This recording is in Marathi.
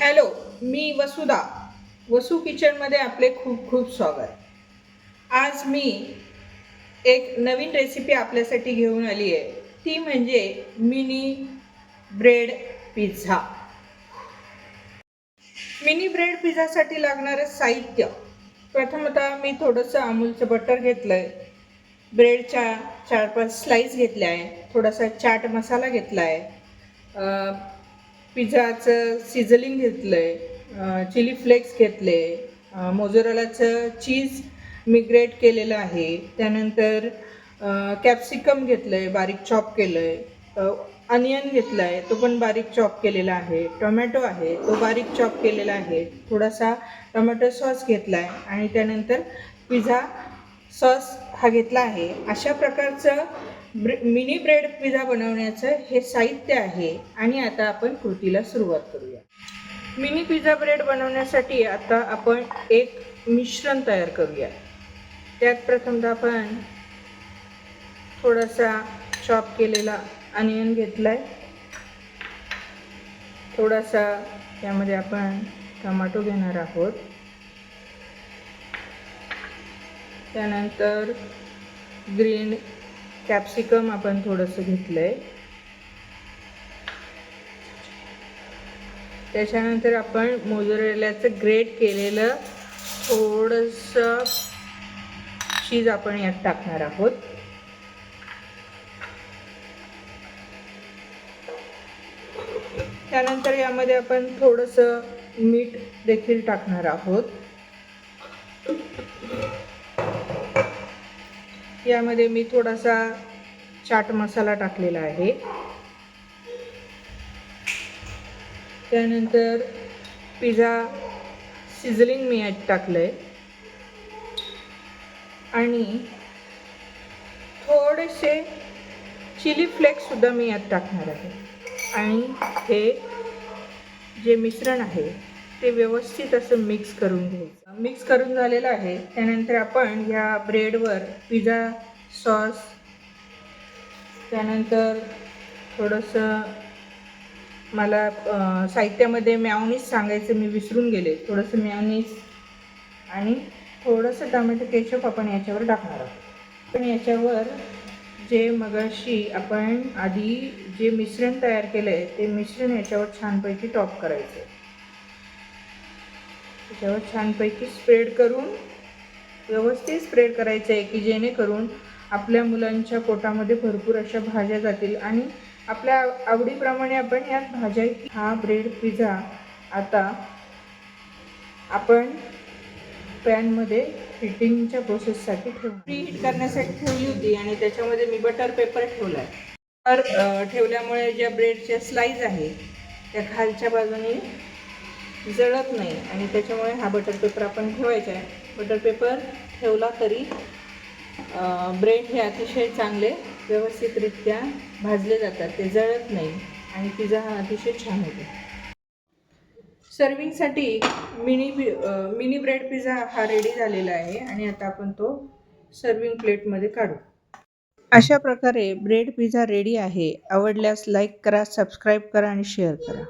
हॅलो मी वसुधा वसू किचनमध्ये आपले खूप खूप स्वागत. आज मी एक नवीन रेसिपी आपल्यासाठी घेऊन आली आहे ती म्हणजे mini bread pizza mini bread पिझ्झासाठी लागणारं साहित्य. प्रथमतः मी थोडंसं अमूलचं बटर घेतलं आहे ब्रेडच्या चार पाच स्लाईस घेतल्या आहे थोडासा चाट मसाला घेतला आहे पिझ्झाचं सिझलिंग घेतलं आहे चिली फ्लेक्स घेतले मोजोरालाचं चीज मी ग्रेट केलेलं आहे. त्यानंतर कॅप्सिकम घेतलं आहे बारीक चॉप केलं आहे अनियन घेतला आहे तो पण बारीक चॉप केलेला आहे. टोमॅटो आहे तो बारीक चॉप केलेला आहे. थोडासा टोमॅटो सॉस घेतला आहे आणि त्यानंतर पिझ्झा सॉस हा घेतला आहे. अशा प्रकारचं ब्रे मिनी ब्रेड पिझ्झा बनवण्याचं हे साहित्य आहे आणि आता आपण कृतीला सुरुवात करूया. मिनी पिझ्झा ब्रेड बनवण्यासाठी आता आपण एक मिश्रण तयार करूया. त्यात प्रथमतः आपण थोडासा चॉप केलेला अनियन घेतला आहे थोडासा त्यामध्ये आपण टमाटो घेणार आहोत. त्यानंतर ग्रीन कॅप्सिकम आपण थोडंसं घेतलं आहे त्याच्यानंतर आपण मोजरेल्याचं ग्रेट केलेलं थोडंसं चीज आपण यात टाकणार आहोत. त्यानंतर यामध्ये आपण थोडंसं मीठ देखील टाकणार आहोत. यामध्ये मी थोडासा चाट मसाला टाकलेला आहे. त्यानंतर पिझ्झा सिझलिंग मी यात टाकलं आहे आणि थोडेसे चिली फ्लेक्ससुद्धा मी यात टाकणार आहे. आणि हे जे मिश्रण आहे ते व्यवस्थित असं मिक्स करून घ्यायचं. मिक्स करून झालेलं आहे. त्यानंतर आपण ह्या ब्रेडवर पिझ्झा सॉस त्यानंतर थोडंसं मला साहित्यामध्ये मॅवनीस सांगायचं मी विसरून गेले. थोडंसं मॅवनीस आणि थोडंसं टोमॅटो केचप आपण याच्यावर टाकणार आहोत. पण याच्यावर जे मगाशी आपण आधी जे मिश्रण तयार केलं आहे ते मिश्रण याच्यावर छानपैकी टॉप करायचं आहे त्याच्यावर छानपैकी स्प्रेड करून व्यवस्थित स्प्रेड करायचं आहे की जेणेकरून आपल्या मुलांच्या पोटामध्ये भरपूर अशा भाज्या जातील. आणि आपल्या आवडीप्रमाणे आपण यात भाज्या हा ब्रेड पिझ्झा आता आपण पॅनमध्ये हिटिंगच्या प्रोसेससाठी ठेवू. प्रीहीट करण्यासाठी ठेवली होती आणि त्याच्यामध्ये मी बटर पेपर ठेवला आहे तर ठेवल्यामुळे ज्या ब्रेडच्या स्लाईज आहे त्या खालच्या बाजूने जळत नाही आणि त्याच्यामुळे हा बटर पेपर आपण ठेवायचा आहे. बटर पेपर ठेवला तरी ब्रेड हे अतिशय चांगले व्यवस्थितरित्या भाजले जातात. ते जळत नाही आणि पिझ्झा हा अतिशय छान होतो. सर्विंगसाठी मिनी मिनी ब्रेड पिझ्झा हा रेडी झालेला आहे आणि आता आपण तो सर्विंग प्लेटमध्ये काढू. अशा प्रकारे ब्रेड पिझ्झा रेडी आहे. आवडल्यास लाईक करा सबस्क्राईब करा आणि शेअर करा.